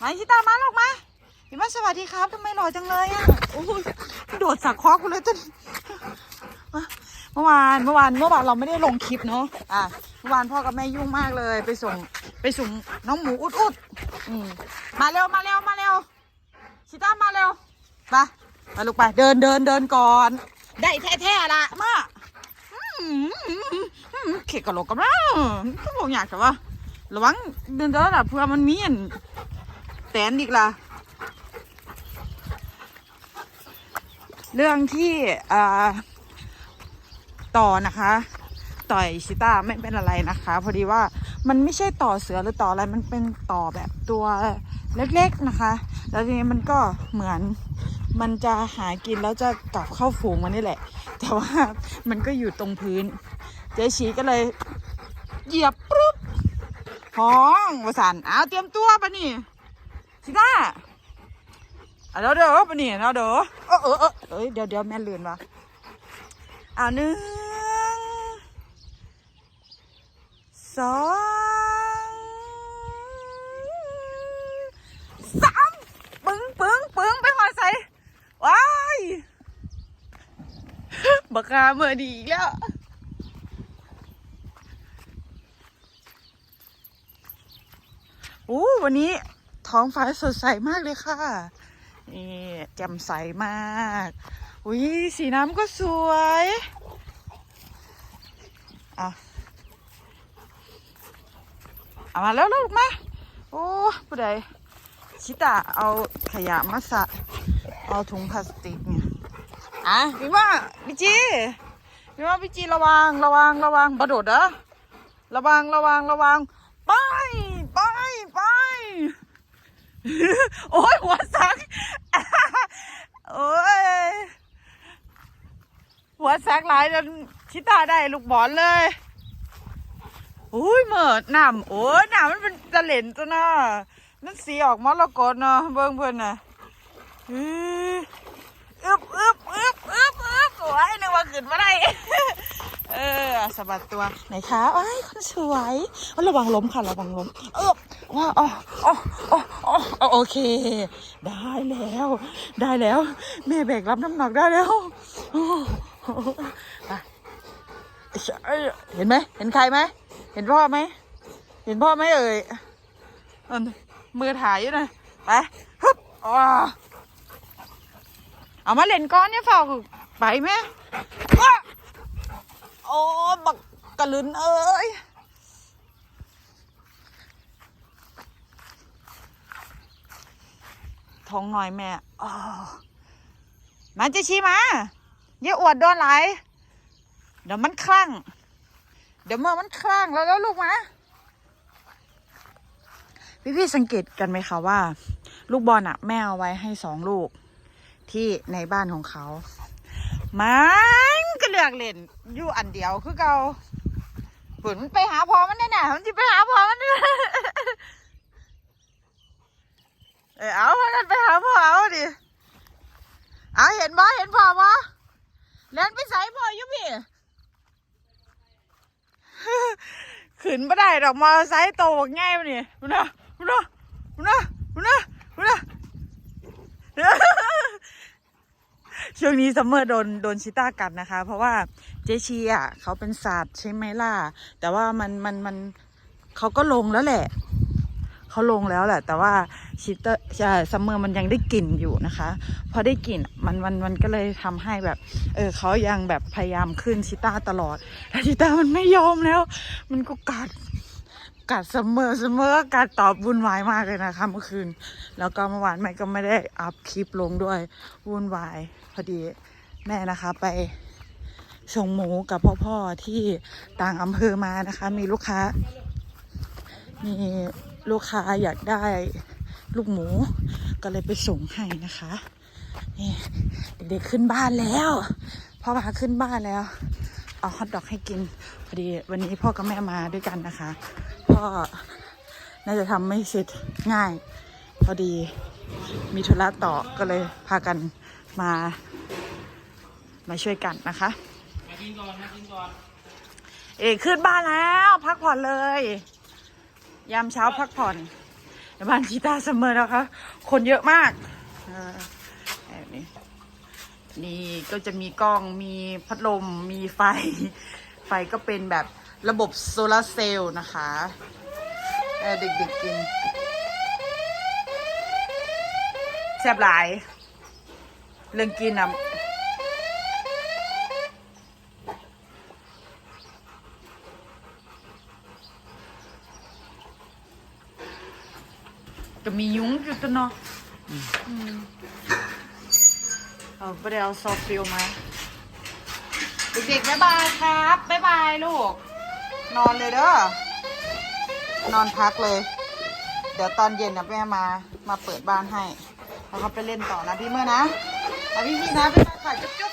มาชิตามาลูกมาพี่มาสวัสดีครับทำไมหล่อจังเลยอะโอ้ยโดดสักคอกูเลยจนเมื่อวานเมื่อวานเมื่อวานเราไม่ได้ลงคลิปเนาะอะเมื่อวานพ่อกับแม่ยุ่งมากเลย ไปส่งไปส่งน้องหมูอุดอุดอืมมาเร็วมาเร็วมาเร็วชิตามาเร็วไปไปลูกไปเดินเดินเดินก่อน ได้แท้ๆละมาอืมอืมอืมเขกกะโหลกกันแล้วก็บอกอยากแต่ว่าระวังเดินเดินอะเพื่อมันมีอัน แตนอีกล่ะ เรื่องที่ต่อนะคะ ต่อยชิต้าไม่เป็นอะไรนะคะ พอดีว่ามันไม่ใช่ต่อเสือหรือต่ออะไรมันเป็นต่อแบบตัวเล็กๆนะคะ แล้วทีนี้มันก็เหมือนมันจะหากินแล้วจะกลับเข้าฝูงมันนี่แหละ แต่ว่ามันก็อยู่ตรงพื้น เจ๊ชีก็เลย เหยียบปุ๊บห้องวสันเอาเตรียมตัวปะนี่ ชิต้าเอาเดี๋ยวเดี๋ยวปนี่เอาเดี๋ยวเออเออเออเอ้ยเดี๋ยวเดี๋ยวแม่เลือนวะเอาหนึ่งสองสามปึ้งปึ้งปึ้งไปหอยใส่ว้ายบักกาเมื่อดีแล้วอู้วันนี้ ท้องฟ้าสดใสมากเลยค่ะ นี่แจ่มใสมาก อุ้ยสีน้ำก็สวยอะเอามาแล้วลูกมา โอ้ผู้ใดชิตาเอาขยะมาสะ เอาถุงพลาสติกเนี่ย อะพี่ว่าพี่จีพี่ว่าพี่จีระวังระวังระวังบะโดดเด้อระวังระวังระวังไป โอ้ยหัวสัก โอ้ย หัวสักหลายจนชิตาได้ลูกบอลเลยโอ้ยเหมิดน้ำโอ้ยน้ำมันเป็นตะเหลนจ้ะนะนั่นสีออกมรกตเนาะเบิ่งเพิ่นน่ะอึบอึบอึบอึบอึบโอ้ยนึกว่าขึ้นมาได้เออสะบัดตัวไหนคะไอ้ยคนสวยเอาระวังล้มค่ะระวังล้มเออว่าอ๋ออ๋ออ๋ออ๋อโอเค ได้แล้ว ได้แล้วแม่แบกรับน้ำหนักได้แล้วอ เห็นไหมเห็นใครไหมเห็นพ่อไหมเห็นพ่อไหมเอ่ยมือถ่ายอยู่นะไปฮึบอ๋อเอามาเล่นก้อนเนี่ยเฝ้าไปไหมโอ้บักกะลืนเอ้ยท้องหน่อยแม่มาจะชี้มา อย่าอวดโดนไหลเดี๋ยวมันคลั่ง เดี๋ยวเมื่อมันคลั่งแล้วแล้วลูกมาพี่พี่ๆสังเกตกันไหมคะว่า ลูกบอลอะแม่เอาไว้ให้สองลูก ที่ในบ้านของเขามันก็เลือกเล่นอยู่อันเดียวคือเกาฝืนมันไปหาพอมันแน่น่ะมันจะไปหาพอมันเออเอาพากันไปหาพ่อเอาดิเอาเห็นบ่เห็นพ่อบ่ เล่นไปใส่พ่อยู่พี่ขึ้นไม่ได้ดอกมอเตอร์ไซค์โตง่ายมันนี่มุนะมุนะมุนะมุนะมุนะช่วงนี้ซัมเมอร์โดนโดนชิต้ากัดนะคะ เพราะว่าเจชีอะเขาเป็นสัตว์ใช่ไหมล่ะ แต่ว่ามันมันมันเขาก็ลงแล้วแหละ เขาลงแล้วแหละ แต่ว่าชิต้าใช่ซัมเมอร์มันยังได้กลิ่นอยู่นะคะพอได้กลิ่นมันมันมันก็เลยทำให้แบบ เออเขายังแบบพยายามขึ้นชิต้าตลอดแต่ชิต้ามันไม่ยอมแล้ว มันก็กัดกัดเสมอเสมอกัดตอบวุ่นวายมากเลยนะคะเมื่อคืน แล้วก็เมื่อวานแม่ก็ไม่ได้อัพคลิปลงด้วยวุ่นวาย พอดีแม่นะคะไปส่งหมูกับพ่อพ่อที่ต่างอำเภอมานะคะ มีลูกค้า มี ลูกค้าอยากได้ลูกหมู ก็เลยไปส่งให้นะคะนี่เด็กๆขึ้นบ้านแล้วพ่อพาขึ้นบ้านแล้ว เอาฮอทดอกให้กินพอดีวันนี้พ่อกับแม่มาด้วยกันนะคะ พ่อน่าจะทำไม่เสร็จง่าย พอดีมีธุระต่อก็เลยพากันมามาช่วยกันนะคะมากินก่อนมากินก่อนเอกขึ้นบ้านแล้ว พักผ่อนเลย ยามเช้าพักผ่อนในบ้านชีตาเสมอนะคะคนเยอะมากแบบนี้นี่ก็จะมีกล้องมีพัดลมมีไฟ ไฟก็เป็นแบบระบบโซลาร์เซลล์นะคะเออเด็กๆกินแซ่บหลาย เรื่องกินอะ ก็มียุ้งอยู่ตัวเนาะอืมเอาไปเอาซอฟต์ฟิลมาเด็กๆบ๊ายบายครับบ๊ายบายลูก นอนเลยเด้อนอนพักเลย เดี๋ยวตอนเย็นนะแม่มามาเปิดบ้านให้แล้วเขาไปเล่นต่อนะพี่เมื่อนะเอาพี่พี่นะบ๊ายบายค่ะจุ๊บจุ๊บ